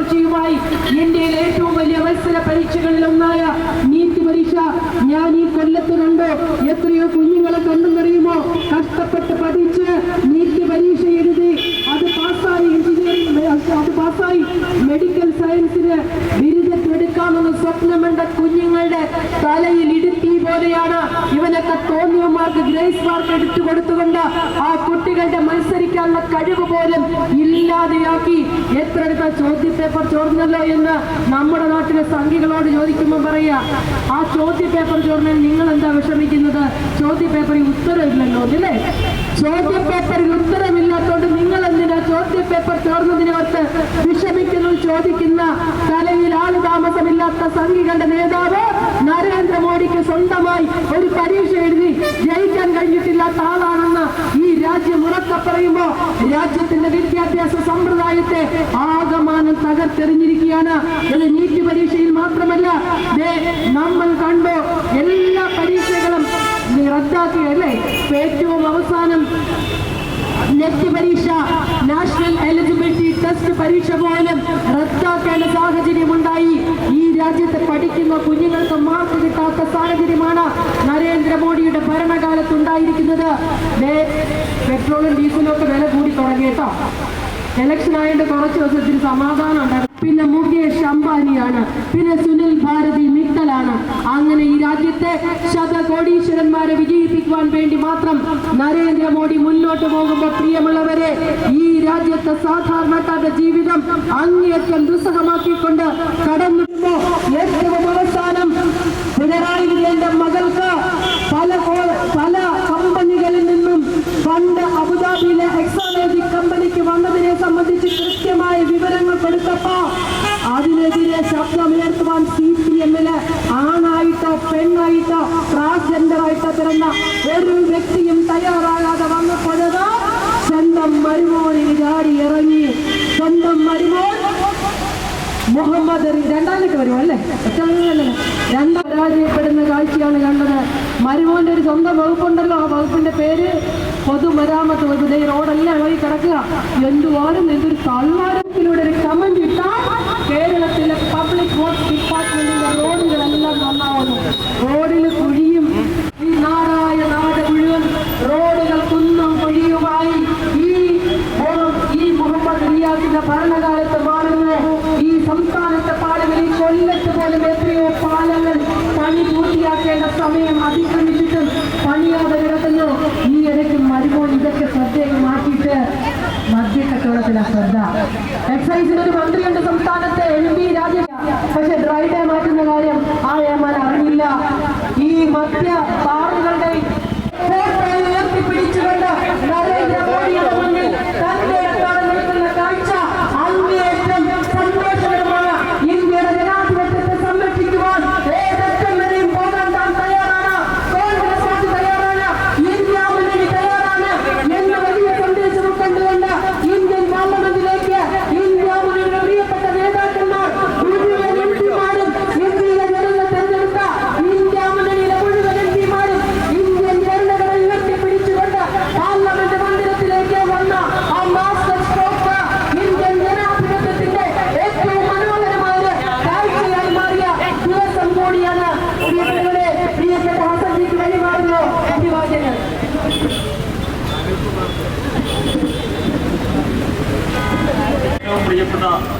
തുടർച്ചയുമായി ഇന്ത്യയിലെ ഏറ്റവും വലിയ മത്സര പരീക്ഷകളിൽ ഒന്നായ നീറ്റ് പരീക്ഷ ഞാൻ ഈ കൊല്ലത്ത് കണ്ടോ. എത്രയോ കുഞ്ഞുങ്ങളെ കണ്ടെന്നറിയുമോ? കഷ്ടപ്പെട്ട് പഠിച്ച് നീറ്റ് പരീക്ഷ എഴുതി അത് പാസ്സായി എഞ്ചിനീയറിംഗ് അത് പാസ്സായി മെഡിക്കൽ സയൻസിന് ബിരുദത്തെടുക്കാമെന്ന് സ്വപ്നമുണ്ട കുഞ്ഞുങ്ങളുടെ തലയിൽ ഇടുത്തി പോലെയാണ് ഇവനൊക്കെ തോന്നിയമാർക്ക് ഗ്രേസ് മാർക്ക് എടുത്തു കൊടുത്തുകൊണ്ട് ആ കുട്ടികളുടെ മത്സരിക്കാനുള്ള കഴിവ് പോലും ഇല്ലാതെയാക്കി. എത്ര എടുത്ത ചോദ്യ പേപ്പർ ചോർന്നല്ലോ എന്ന് നമ്മുടെ നാട്ടിലെ സംഘികളോട് ചോദിക്കുമ്പോൾ പറയാ ആ ചോദ്യ പേപ്പർ ചോർന്നാൽ നിങ്ങൾ എന്താ വിഷമിക്കുന്നത്? ചോദ്യ പേപ്പറിൽ ഉത്തരവില്ലല്ലോ അല്ലേ? ചോദ്യ പേപ്പറിൽ ഉത്തരവില്ലാത്തോണ്ട് നിങ്ങൾ എന്തിനാ ചോദ്യ പേപ്പർ ചോർന്നതിനകത്ത് വിഷമിക്കുന്നു ചോദിക്കുന്ന തലയിൽ ആൾ താമസമില്ലാത്ത സംഘികളുടെ നേതാവ് നരേന്ദ്രമോദിക്ക് സ്വന്തമായി ഒരു പരീക്ഷ എഴുതി ജയിക്കാൻ കഴിഞ്ഞിട്ടില്ലാത്ത ആളാണെന്ന് ഈ രാജ്യം ഉറക്കെ പറയുമ്പോ രാജ്യത്തിന്റെ വിദ്യാഭ്യാസ സമ്പ്രദായത്തെ ആകമാനം തകർത്തെറിഞ്ഞിരിക്കുകയാണ്. ഇത് നീറ്റ് പരീക്ഷയിൽ മാത്രമല്ല നമ്മൾ കണ്ടോ എല്ലാ പരീക്ഷകളും റദ്ദാക്കിയല്ലേ ഏറ്റവും അവസാനം നെറ്റ് പരീക്ഷ നാഷണൽ എലിജിബിലിറ്റി ടെസ്റ്റ് പരീക്ഷ പോലും റദ്ദാക്കേണ്ട സാഹചര്യമുണ്ടായി. ഈ രാജ്യത്ത് പഠിക്കുന്ന കുഞ്ഞുങ്ങൾക്ക് മാർക്ക് കിട്ടാത്ത സാഹചര്യമാണ് നരേന്ദ്രമോദിയുടെ ഭരണകാലത്ത് ഉണ്ടായിരിക്കുന്നത് പെട്രോളും ഡീസലും ഒക്കെ വില കൂടി തുടങ്ങി കേട്ടോ. ഇലക്ഷൻ ആയതുകൊണ്ട് കുറച്ച് ദിവസത്തിന് സമാധാനം ഉണ്ടായിരുന്നു പിന്നെ മുകേഷ് അംബാനിയാണ് പിന്നെ സുനിൽ ഭാരതി മിത്തലാണ്. അങ്ങനെ ഈ രാജ്യത്തെ ശതകോടീശ്വരന്മാരെ വിജയിപ്പിക്കുവാൻ വേണ്ടി മാത്രം നരേന്ദ്രമോദി മുന്നോട്ട് പോകുമ്പോൾ പ്രിയമുള്ളവരെ ഈ രാജ്യത്തെ സാധാരണക്കാരുടെ ജീവിതം അങ്ങേയറ്റം ദുസ്സഹമാക്കിക്കൊണ്ട് കടന്നു ഏറ്റവും என்ற மகள் അലി രണ്ടാമത്തെ വരും അല്ലേ? രണ്ടാം പരാജയപ്പെടുന്ന കാഴ്ചയാണ് കണ്ടത്. മരുമോന്റെ ഒരു സ്വന്തം വകുപ്പുണ്ടല്ലോ. ആ വകുപ്പിന്റെ പേര് പൊതുമരാമത്ത് വകുപ്പ്. റോഡെല്ലാം വഴി കിടക്കുക. എന്തുവാരും എന്തൊരു തള്ളാരത്തിലൂടെ ഒരു കമന്റ്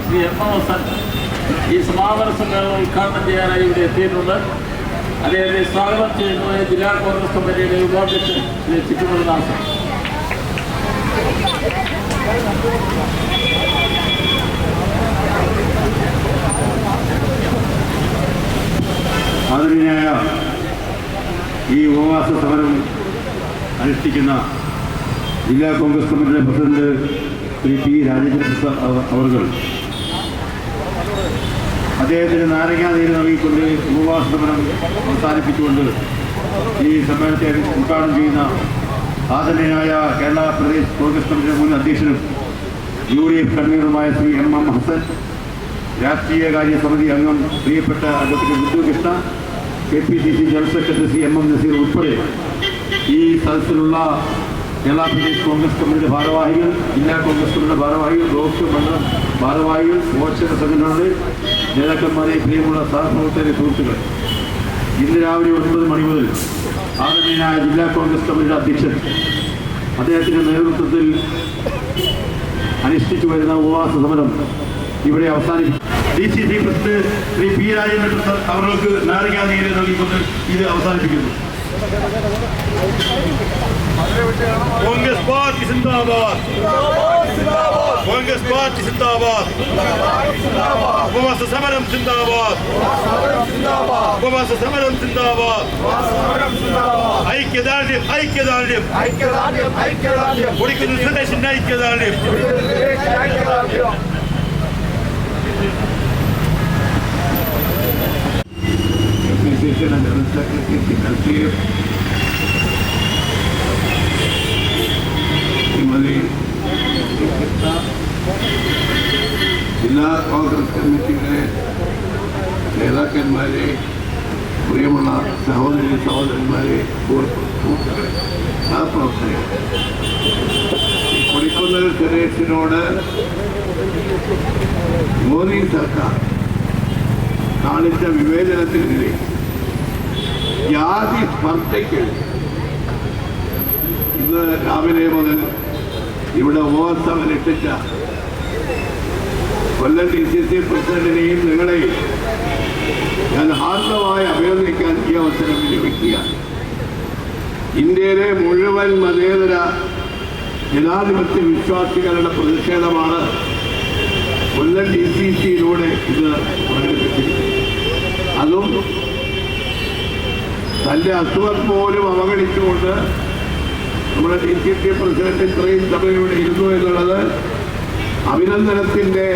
ശ്രീ എം ഈ സമാപന സമ്മേളനം ഉദ്ഘാടനം ചെയ്യാനായി ഇവിടെ എത്തിയിട്ടുണ്ട്. അദ്ദേഹത്തെ സ്വാഗതം ചെയ്യുന്നത് ജില്ലാ കോൺഗ്രസ് കമ്മിറ്റിയുടെ ഉപാധ്യക്ഷൻ ശ്രീ ചിക്കുമുളദാസൻ ആദരണീയായ ഈ ഉപവാസ സമരം അനുഷ്ഠിക്കുന്ന ജില്ലാ കോൺഗ്രസ് കമ്മിറ്റിയുടെ പ്രസിഡന്റ് ശ്രീ പി രാജേന്ദ്ര പ്രസാദ് അവർ അദ്ദേഹത്തിന് നാരങ്ങാ നീര് നൽകിക്കൊണ്ട് ഉപവാസ സമരം അവസാനിപ്പിച്ചുകൊണ്ട് ഈ സമ്മേളനത്തെ ഉദ്ഘാടനം ചെയ്യുന്ന ആദരണീയനായ കേരള പ്രദേശ് കോൺഗ്രസ് കമ്മിറ്റിയുടെ മുൻ അധ്യക്ഷനും യു ഡി എഫ് കൺവീനറുമായ ശ്രീ എം എം ഹസൻ രാഷ്ട്രീയകാര്യ സമിതി അംഗം പ്രിയപ്പെട്ട advocate Bindu Krishna K P C C general secretary C M M Naseer ഉൾപ്പെടെ ഈ സദസ്സിലുള്ള കേരള പ്രദേശ് കോൺഗ്രസ് കമ്മിറ്റിയുടെ ഭാരവാഹികൾ ജില്ലാ കോൺഗ്രസ് കമ്മിറ്റിയുടെ ഭാരവാഹികൾ ബ്ലോക്ക് മണ്ഡലം ഭാരവാഹികൾ പോഷക സംഘടനകളുടെ നേതാക്കന്മാരെ പ്രിയമുള്ള സഹപ്രവർത്തകരെ സുഹൃത്തുക്കൾ ഇന്ന് രാവിലെ ഒൻപത് മണി മുതൽ ആദരണീയനായ ജില്ലാ കോൺഗ്രസ് കമ്മിറ്റിയുടെ അധ്യക്ഷൻ അദ്ദേഹത്തിന്റെ നേതൃത്വത്തിൽ അനുഷ്ഠിച്ചു വരുന്ന ഉപവാസ സമരം ഇവിടെ അവസാനിക്കും. D C C president Shri P Rajendran അവർക്ക് നാരികാ നീര് നൽകിക്കൊണ്ട് ഇത് അവസാനിപ്പിക്കുന്നു. കോൺഗ്രസ് പാർട്ടി സിന്ദാബാദ്. കോൺഗ്രസ് പാർട്ടി സിന്ദാബാദ് ഉപവാസ സമരം സിന്ദാബാദ് ഉപവാസ സമരം സിന്ദാബാദ് ഐക്യദാർഢ്യം ഐക്യദാർഢ്യം കൊടുക്കുന്ന സന്ദേശിന്റെ ഐക്യദാർഢ്യം Association and General Secretary Secretariat Shrimati ജില്ലാ കോൺഗ്രസ് കമ്മിറ്റിയുടെ നേതാക്കന്മാരെ പ്രിയമുള്ള സഹോദരി സഹോദരന്മാരെ സുഹൃത്തുക്കളെ സഹപ്രവർത്തകരെ. കൊടിക്കുന്നൽ സുരേഷിനോട് മോദി സർക്കാർ കാണിച്ച വിവേചനത്തിനെതിരെ ജാതി സ്പർദ്ധയ്ക്ക് ഇന്ന് രാവിലെ മുതൽ ഇവിടെ ഉപവാസം അനുഷ്ഠിച്ച കൊല്ലം ഡി സി സി പ്രസിഡന്റിനെയും നിങ്ങളെയും ഞാൻ ആർദ്രമായി അഭിനന്ദിക്കാൻ ഈ അവസരം ലഭിക്കുകയാണ്. ഇന്ത്യയിലെ മുഴുവൻ മതേതര ജനാധിപത്യ വിശ്വാസികളുടെ പ്രതിഷേധമാണ് കൊല്ലം ഡി സി സിയിലൂടെ ഇത് അതും തന്റെ അസുഖം പോലും അവഗണിച്ചുകൊണ്ട് നമ്മുടെ ഡി സി സി പ്രസിഡന്റ് ഇത്രയും ഇവിടെ ഇരുന്നു എന്നുള്ളത് അഭിനന്ദനത്തിന്റെ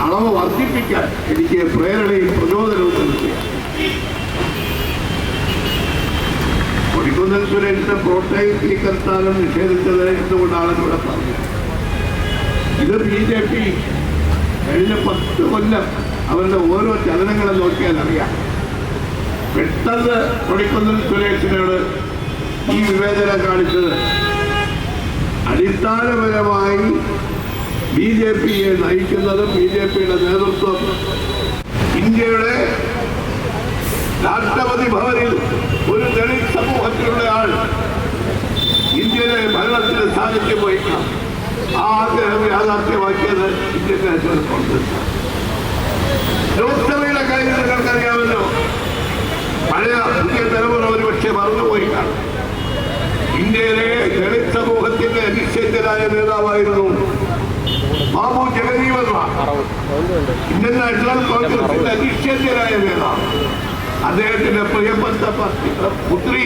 അളവ് വർദ്ധിപ്പിക്കാൻ എനിക്ക് പ്രേരണയും പ്രചോദനവും നൽകുകയാണ് കൊടിക്കുന്നൽ സുരേഷിന്റെ സ്ഥാനം നിഷേധിച്ചത് എന്തുകൊണ്ടാണ് ഇവിടെ പറഞ്ഞത്? ഇത് ബി ജെ പി കഴിഞ്ഞ പത്ത് കൊല്ലം അവരുടെ ഓരോ ചലനങ്ങളും നോക്കിയാൽ അറിയാം. പെട്ടെന്ന് കൊടിക്കുന്നൽ സുരേഷിനോട് ഈ വിവേചനം കാണിച്ചത് അടിസ്ഥാനപരമായി ബി ജെ പിയെ നയിക്കുന്നതും ബി ജെ പിയുടെ നേതൃത്വം ഇന്ത്യയുടെ രാഷ്ട്രപതി ഭവനിൽ ഒരു ദളിത് സമൂഹത്തിലുള്ള ആൾ ഇന്ത്യയിലെ ഭരണത്തിന് സാന്നിധ്യം വഹിക്കണം. ആ ആഗ്രഹം യാഥാർത്ഥ്യമാക്കിയത് ഇന്ത്യൻ നാഷണൽ കോൺഗ്രസ് ലോക്സഭയുടെ കാര്യം നിങ്ങൾക്കറിയാമല്ലോ. പഴയ പുതിയ തലമുറ ഒരുപക്ഷെ മറന്നുപോയി കാണും. ഇന്ത്യയിലെ ദളിത് സമൂഹത്തിന്റെ അനിശ്ചിതരായ നേതാവായിരുന്നു ബാബു നേതാവ് അദ്ദേഹത്തിന്റെ പ്രിയപ്പെട്ട പുത്രി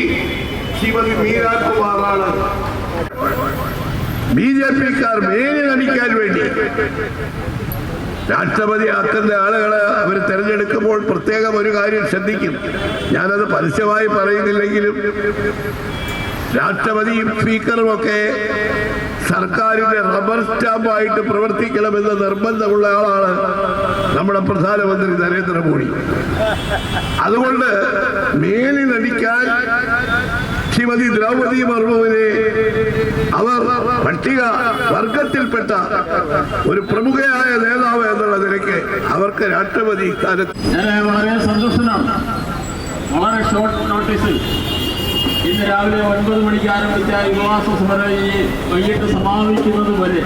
ശ്രീമതി മീരാകുമാറാണ് ബി ജെ പിക്കാർ മേലെ നടിക്കാൻ വേണ്ടി രാഷ്ട്രപതി ആക്കുന്ന ആളുകളെ അവർ തിരഞ്ഞെടുക്കുമ്പോൾ പ്രത്യേകം ഒരു കാര്യം ശ്രദ്ധിക്കും. ഞാനത് പരസ്യമായി പറയുന്നില്ലെങ്കിലും രാഷ്ട്രപതിയും സ്പീക്കറും ഒക്കെ സർക്കാരിന്റെ റബ്ബർ സ്റ്റാമ്പായിട്ട് പ്രവർത്തിക്കണമെന്ന് നിർബന്ധമുള്ള ആളാണ് നമ്മുടെ പ്രധാനമന്ത്രി നരേന്ദ്രമോദി. അതുകൊണ്ട് മേലിൽ നടിക്കാൻ ശ്രീമതി ദ്രൗപദി മുർമുവിനെ അവർ പട്ടിക വർഗത്തിൽപ്പെട്ട ഒരു പ്രമുഖയായ നേതാവ് എന്നുള്ള നിലയ്ക്ക് അവർക്ക് രാഷ്ട്രപതി സ്ഥാനത്ത് വളരെ സന്തോഷനാണ് വളരെ ഷോർട്ട് നോട്ടീസിൽ ഇന്ന് രാവിലെ ഒൻപത് മണിക്ക് ആരംഭിച്ച ഈ സ്മരണയെ വൈകിട്ട് സമാപിക്കുന്നത് വരെ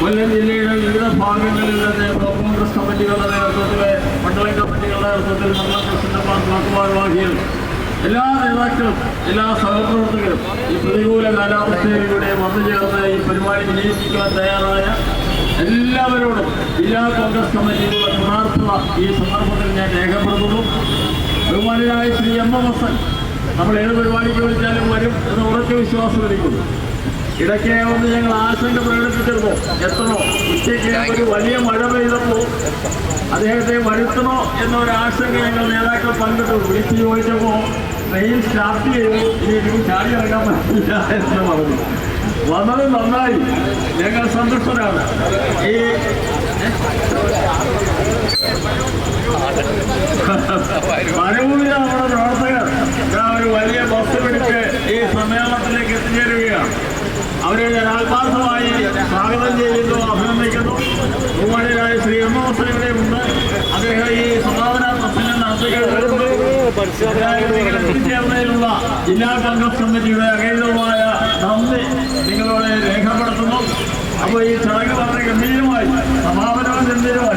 കൊല്ലം ജില്ലയുടെ വിവിധ ഭാഗങ്ങളിൽ നിന്ന് ബ്ലോക്ക് കോൺഗ്രസ് കമ്മിറ്റികളുടെ നേതൃത്വത്തിൽ മണ്ഡലം കമ്മിറ്റികളുടെ നേതൃത്വത്തിൽ മണ്ഡലം പ്രസിഡന്റുമാർ ബ്ലോക്ക് എല്ലാ നേതാക്കളും എല്ലാ സഹപ്രവർത്തകരും ഈ പ്രതികൂല കാലാവസ്ഥയിലൂടെ വന്നു ചേർന്ന് ഈ പരിപാടി വിജയിപ്പിക്കാൻ തയ്യാറായ എല്ലാവരോടും ജില്ലാ കോൺഗ്രസ് കമ്മിറ്റിയുടെ പ്രാർത്ഥന ഈ സന്ദർഭത്തിൽ ഞാൻ രേഖപ്പെടുത്തുന്നു. ബഹുമാനായ ശ്രീ എം എം ഹസൻ നമ്മൾ ഏത് പരിപാടിക്ക് വിളിച്ചാലും വരും എന്ന് ഉറച്ച വിശ്വാസം ഇരിക്കുന്നു ഇടയ്ക്ക് വന്ന് ഞങ്ങൾ ആശങ്ക പ്രകടിപ്പിച്ചിരുന്നു. എത്തണോ? ഉച്ചയ്ക്ക് ഒരു വലിയ മഴ പെയ്തപ്പോൾ അദ്ദേഹത്തെ വരുത്തണോ എന്നൊരു ആശങ്ക ഞങ്ങൾ നേതാക്കൾ പങ്കിട്ടു. വിളിച്ചു ചോദിച്ചപ്പോൾ ട്രെയിൻ സ്റ്റാർട്ട് ചെയ്തു. ഇനി എനിക്ക് ചാടി ഇറങ്ങാൻ പറ്റില്ല എന്ന് പറഞ്ഞു. വന്നത് നന്നായി. ഞങ്ങൾ സന്തുഷ്ടരാണ്. ഈ മരഭൂമിയിലെ നമ്മുടെ പ്രവർത്തകർ ഒരു വലിയ ബസ് പിടിച്ച് ഈ സമ്മേളനത്തിലേക്ക് എത്തിച്ചേരുകയാണ് അവരെ ഞാൻ ആത്മാർത്ഥമായി സ്വാഗതം ചെയ്യുന്നു അഭിനന്ദിക്കുന്നു. ബഹുമാനായ ശ്രീ എം ഹുസൈൻ ഉണ്ട് അദ്ദേഹം ഈ സമാപന ബസ്സിനെ നടത്തുകയുണ്ട് എത്തിച്ചേർന്നതിലുള്ള ജില്ലാ കോൺഗ്രസ് കമ്മിറ്റിയുടെ അകൈതമായ നന്ദി നിങ്ങളോട് രേഖപ്പെടുത്തുന്നു അപ്പോൾ ഈ ചടങ്ങ് വളരെ ഗംഭീരമായി സമാപനവും ഗംഭീരമായി